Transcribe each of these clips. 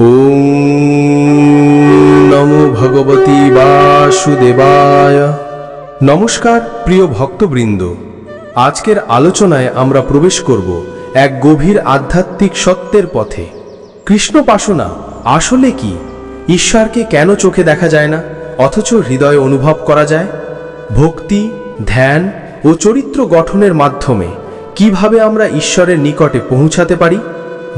ওম নমো ভগবতী বাসুদেবায়। নমস্কার, প্রিয় ভক্তবৃন্দ। আজকের আলোচনায় আমরা প্রবেশ করব এক গভীর আধ্যাত্মিক সত্যের পথে। কৃষ্ণ পাশনা আসলে কি? ঈশ্বরকে কেন চোখে দেখা যায় না, অথচ হৃদয়ে অনুভব করা যায়? ভক্তি, ধ্যান ও চরিত্র গঠনের মাধ্যমে কীভাবে আমরা ঈশ্বরের নিকটে পৌঁছাতে পারি?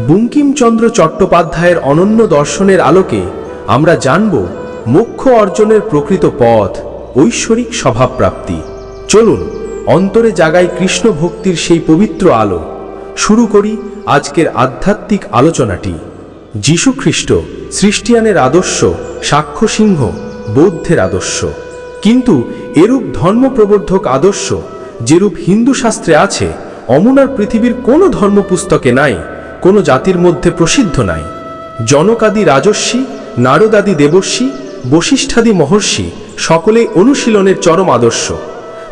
বঙ্কিমচন্দ্র চট্টোপাধ্যায়ের অনন্য দর্শনের আলোকে আমরা জানব মোক্ষ অর্জনের প্রকৃত পথ, ঐশ্বরিক স্বভাবপ্রাপ্তি। চলুন, অন্তরে জাগায় কৃষ্ণ ভক্তির সেই পবিত্র আলো। শুরু করি আজকের আধ্যাত্মিক আলোচনাটি। যীশুখ্রিস্ট সৃষ্টিয়ানের আদর্শ সাক্ষ্য সিংহ বৌদ্ধের আদর্শ। কিন্তু এরূপ ধর্মপ্রবর্ধক আদর্শ, যেরূপ হিন্দু শাস্ত্রে আছে, অমনার পৃথিবীর কোনো ধর্মপুস্তকে নাই। কোনো জাতির মধ্যে প্রসিদ্ধ নাই। জনকাদি রাজস্বী, নারদাদি দেবর্ষী বশিষ্ঠাদি মহর্ষি সকলেই অনুশীলনের চরম আদর্শ।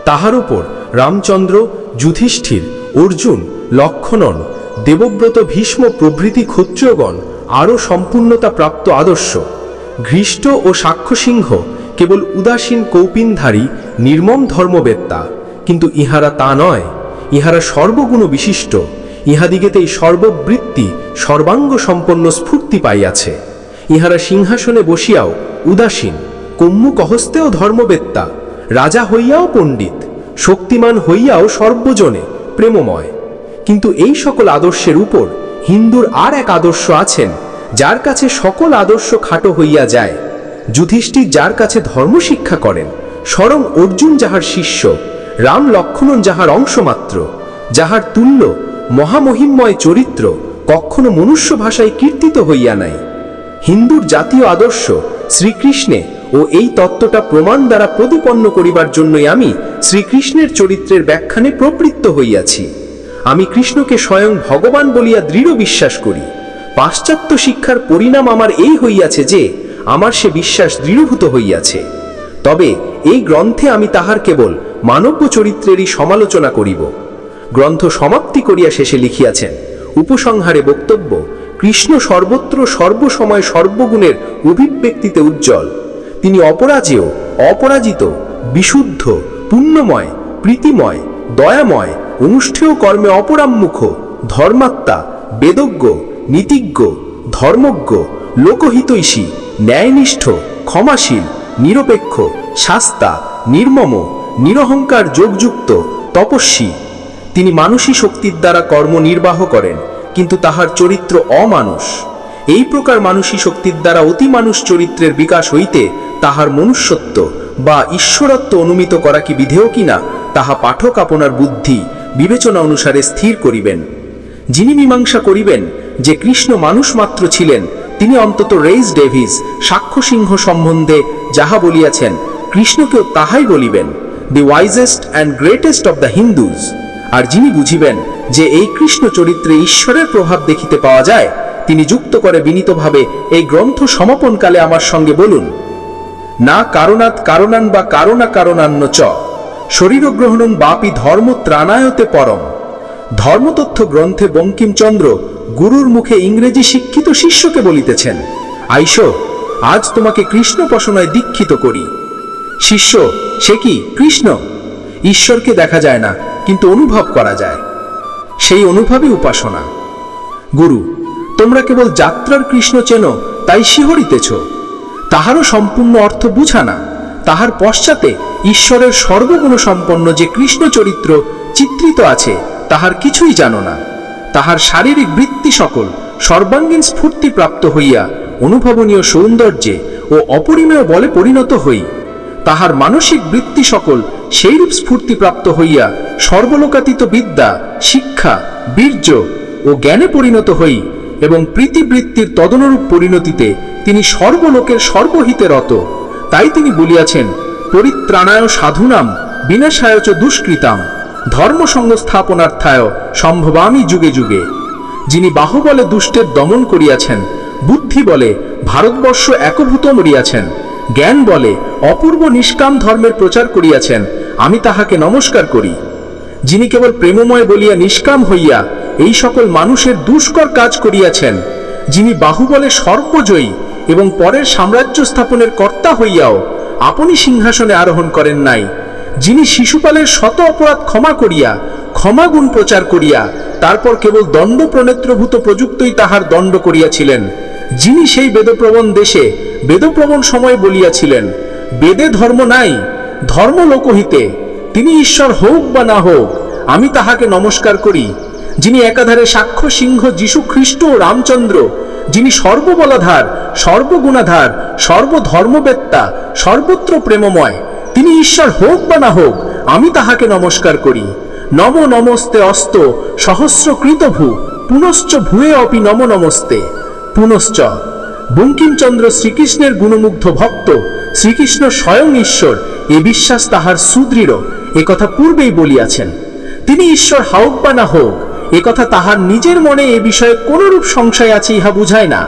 তাহার উপর রামচন্দ্র, যুধিষ্ঠির, অর্জুন, লক্ষণন, দেবব্রত ভীষ্ম প্রভৃতি ক্ষত্রিয়গণ আরও সম্পূর্ণতা প্রাপ্ত আদর্শ। ঘৃষ্ট ও সাক্ষ্যসিংহ কেবল উদাসীন কৌপিনধারী নির্মম ধর্মবেত্তা, কিন্তু ইহারা তা নয়। ইহারা সর্বগুণ বিশিষ্ট ইহাদিগেতেই সর্ববৃত্তি সর্বাঙ্গ সম্পন্ন স্ফূর্তি পাইয়াছে। ইহারা সিংহাসনে বসিয়াও উদাসীন কম্মুকহস্তেও ধর্মবেত্তা, রাজা হইয়াও পণ্ডিত, শক্তিমান হইয়াও সর্বজনে প্রেমময়। কিন্তু এই সকল আদর্শের উপর হিন্দুর আর এক আদর্শ আছেন, যার কাছে সকল আদর্শ খাটো হইয়া যায়। যুধিষ্ঠির যার কাছে ধর্ম শিক্ষা করেন স্বরং অর্জুন যাহার শিষ্য, রাম লক্ষণন যাহার অংশমাত্র, যাহার তুল্য মহামহিমময় চরিত্র কখনো মনুষ্য ভাষায় কীর্তিত হইয়া নাই। হিন্দুর জাতীয় আদর্শ শ্রীকৃষ্ণে ও এই তত্ত্বটা প্রমাণ দ্বারা প্রতিপন্ন করিবার জন্যই আমি শ্রীকৃষ্ণের চরিত্রের ব্যাখ্যানে প্রবৃত্ত হইয়াছি। আমি কৃষ্ণকে স্বয়ং ভগবান বলিয়া দৃঢ় বিশ্বাস করি। পাশ্চাত্য শিক্ষার পরিণাম আমার এই হইয়াছে যে, আমার সে বিশ্বাস দৃঢ়ভূত হইয়াছে। তবে এই গ্রন্থে আমি তাহার কেবল মানব্য চরিত্রেরই সমালোচনা করিব। গ্রন্থ সমাপ্তি করিয়া শেষে লিখিয়াছেন, উপসংহারে বক্তব্য, কৃষ্ণ সর্বত্র সর্বসময় সর্বগুণের অভিব্যক্তিতে উজ্জ্বল। তিনি অপরাজেয়, অপরাজিত, বিশুদ্ধ, পুণ্যময়, প্রীতিময়, দয়াময়, অনুষ্ঠেয় কর্মে অপরাম্মুখ, ধর্মাত্মা, বেদজ্ঞ, নীতিজ্ঞ, ধর্মজ্ঞ, লোকহিতৈষী, ন্যায়নিষ্ঠ, ক্ষমাশীল, নিরপেক্ষ, শাস্তা, নির্মম, নিরহংকার যোগযুক্ত, তপস্বী তিনি মানসী শক্তির দ্বারা কর্ম নির্বাহ করেন, কিন্তু তাহার চরিত্র অমানুষ। এই প্রকার মানুষী শক্তির দ্বারা অতি মানুষ চরিত্রের বিকাশ হইতে তাহার মনুষ্যত্ব বা ঈশ্বরত্ব অনুমিত করা কি বিধেয় কিনা, তাহা পাঠক আপনার বুদ্ধি, বিবেচনা অনুসারে স্থির করিবেন। যিনি মীমাংসা করিবেন, যে কৃষ্ণ মানুষ মাত্র ছিলেন, তিনি অন্তত রেইস ডেভিস, সাক্ষ্য সিংহ সম্বন্ধে যাহা বলিয়াছেন, কৃষ্ণকেও তাহাই বলিবেন, the wisest and greatest of the Hindus আর যিনি বুঝিবেন যে এই কৃষ্ণ চরিত্রে ঈশ্বরের প্রভাব দেখিতে পাওয়া যায়, তিনি যুক্ত করে বিনীতভাবে এই গ্রন্থ সমাপনকালে আমার সঙ্গে বলুন। না কারণাৎ কারণান বা কারণা কারণান্য চ। শরীর শরীরগ্রহণন বাপি ধর্ম ত্রাণায়তে পরম। ধর্মতথ্য গ্রন্থে বঙ্কিমচন্দ্র গুরুর মুখে ইংরেজি শিক্ষিত শিষ্যকে বলিতেছেন, আইস, আজ তোমাকে কৃষ্ণ পশনায় দীক্ষিত করি। শিষ্য, সে কি কৃষ্ণ? ঈশ্বরকে দেখা যায় না। কিন্তু অনুভব করা যায়। সেই অনুভবই উপাসনা। গুরু, তোমরা কেবল যাত্রার কৃষ্ণ চেনো, তাই শিহরিতেছ। তাহারও সম্পূর্ণ অর্থ বুঝা না। তাহার পশ্চাতে ঈশ্বরের সর্বগুণ সম্পন্ন যে কৃষ্ণ চরিত্র চিত্রিত আছে, তাহার কিছুই জানো না। তাহার শারীরিক বৃত্তি সকল সর্বাঙ্গীন স্ফূর্তি প্রাপ্ত হইয়া অনুভবনীয় সৌন্দর্যে ও অপরিমেয় বলে পরিণত হই। তাহার মানসিক বৃত্তি সকল সেইরূপ স্ফূর্তিপ্রাপ্ত হইয়া সর্বলোকাতীত বিদ্যা, শিক্ষা, বীর্য ও জ্ঞানে পরিণত হই এবং প্রীতিবৃত্তির তদনুরূপ পরিণতিতে তিনি সর্বলোকের সর্বহিতে রত। তাই তিনি বলিয়াছেন, পরিত্রাণায় সাধুনাম, বিনাশায় চ দুষ্কৃতাম ধর্ম সংস্থাপনার্থায় সম্ভবামি যুগে যুগে। যিনি বাহুবলে দুষ্টের দমন করিয়াছেন, বুদ্ধি বলে ভারতবর্ষ একভূত মরিয়াছেন, জ্ঞান বলে অপূর্ব নিষ্কাম ধর্মের প্রচার করিয়াছেন আমি তাহাকে নমস্কার করি। যিনি কেবল প্রেমময় বলিয়া নিষ্কাম হইয়া এই সকল মানুষের দুষ্কর কাজ করিয়াছেন, যিনি বাহুবলে সর্বজয়ী এবং পরের সাম্রাজ্য স্থাপনের কর্তা হইয়াও আপনি সিংহাসনে আরোহণ করেন নাই, যিনি শিশুপালের শত অপরাধ ক্ষমা করিয়া, ক্ষমা গুণ প্রচার করিয়া, তারপর কেবল দণ্ড প্রনেত্রভূত প্রযুক্তই তাহার দণ্ড করিয়াছিলেন, যিনি সেই বেদপ্রবণ দেশে বেদপ্রবণ সময় বলিয়াছিলেন, বেদে ধর্ম নাই ধর্ম লোকহিতে তিনি ঈশ্বর হোক বা না হোক আমি তাহাকে নমস্কার করি, যিনি একাধারে সাক্ষ্য সিংহ যীশু খ্রিস্ট রামচন্দ্র, যিনি সর্ববলাধার, সর্বগুণাধার, সর্বধর্মবেত্তা, সর্বত্র প্রেমময়, তিনি ঈশ্বর হোক বা না হোক আমি তাহাকে নমস্কার করি। নম নমস্তে অস্ত সহস্রকৃত ভূ পুনশ্চ ভূয়ে অপি নম নমস্তে। পুনশ্চ, বঙ্কিমচন্দ্র শ্রীকৃষ্ণের গুণমুগ্ধ ভক্ত, শ্রীকৃষ্ণ স্বয়ং ঈশ্বর এ বিশ্বাস তাহার সুদৃঢ় একথা পূর্বেই বলিয়াছেন। তিনি ঈশ্বর হাউক বা না হোক একথা তাহার নিজের মনে এ বিষয়ে কোনরূপ সংশয় আছে ইহা বুঝায় না।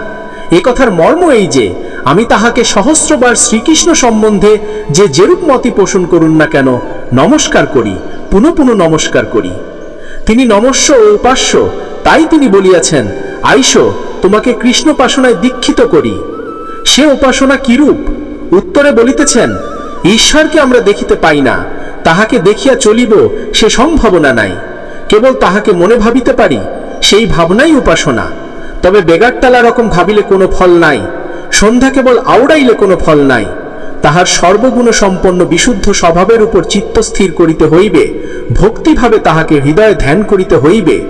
এ কথার মর্ম এই যে, আমি তাহাকে সহস্রবার শ্রীকৃষ্ণ সম্বন্ধে যে যেরূপ মতি পোষণ করুন না কেন, নমস্কার করি, পুনঃ পুনঃ নমস্কার করি। তিনি নমস্য ও উপাস্য, তাই তিনি বলিয়াছেন, আইসো, তোমাকে কৃষ্ণোপাসনায় দীক্ষিত করি। সে উপাসনা কিরূপ? উত্তরে বলিতেছেন ঈশ্বরকে আমরা দেখিতে পাই না, তাহাকে দেখিয়া চলিব সে সম্ভাবনা নাই। কেবল তাহাকে মনে ভাবিতে পারি, সেই ভাবনাই উপাসনা। তবে বেগারটালা রকম ভাবিলে কোনো ফল নাই, সন্ধ্যা কেবল আওড়াইলে কোনো ফল নাই। তাহার সর্বগুণ সম্পন্ন বিশুদ্ধ স্বভাবের উপর চিত্ত স্থির করিতে হইবে, ভক্তিভাবে তাহাকে হৃদয়ে ধ্যান করিতে হইবে,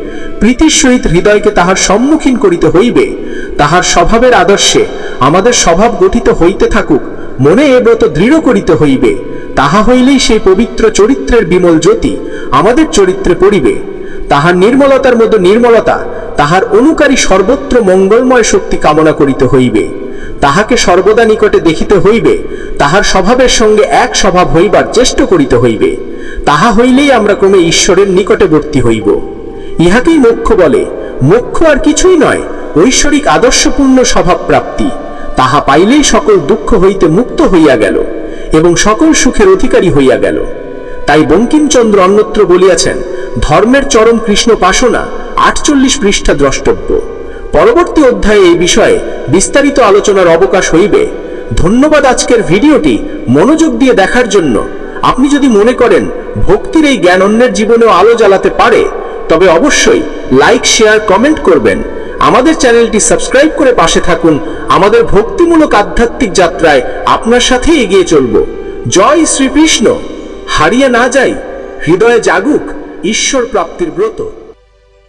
প্রীতির সহিত হৃদয়কে তাহার সম্মুখীন করিতে হইবে, তাহার স্বভাবের আদর্শে আমাদের স্বভাব গঠিত হইতে থাকুক মনে ব্রত দৃঢ় করিতে হইবে। তাহা হইলেই সেই পবিত্র চরিত্রের বিমল জ্যোতি আমাদের চরিত্রে পড়িবে। তাহার নির্মলতার মধ্যে নির্মলতা, তাহার অনুকারী সর্বত্র মঙ্গলময় শক্তি কামনা করিতে হইবে। তাহাকে সর্বদা নিকটে দেখিতে হইবে, তাহার স্বভাবের সঙ্গে এক স্বভাব হইবার চেষ্টা করিতে হইবে। তাহা হইলেই আমরা ক্রমে ঈশ্বরের নিকটবর্তী হইব। ইহাকেই মোক্ষ বলে। মোক্ষ আর কিছুই নয়, ঐশ্বরিক আদর্শপূর্ণ স্বভাব প্রাপ্তি তাহা পাইলেই সকল দুঃখ হইতে মুক্ত হইয়া গেল এবং সকল সুখের অধিকারী হইয়া গেল। তাই বঙ্কিমচন্দ্র অন্যত্র বলিয়াছেন, ধর্মের চরম কৃষ্ণ পাশনা আটচল্লিশ পৃষ্ঠা দ্রষ্টব্য। পরবর্তী অধ্যায়ে এই বিষয়ে বিস্তারিত আলোচনার অবকাশ হইবে। ধন্যবাদ আজকের ভিডিওটি মনোযোগ দিয়ে দেখার জন্য। আপনি যদি মনে করেন ভক্তির এই জ্ঞান অন্যের জীবনেও আলো জ্বালাতে পারে, তবে অবশ্যই লাইক, শেয়ার, কমেন্ট করবেন। আমাদের চ্যানেলটি সাবস্ক্রাইব করে পাশে থাকুন। আমাদের ভক্তিমূলক আধ্যাত্মিক যাত্রায় আপনার সাথে এগিয়ে চলব। জয় শ্রীকৃষ্ণ। হারিয়ে না যাই, হৃদয়ে জাগুক ঈশ্বর প্রাপ্তির ব্রত।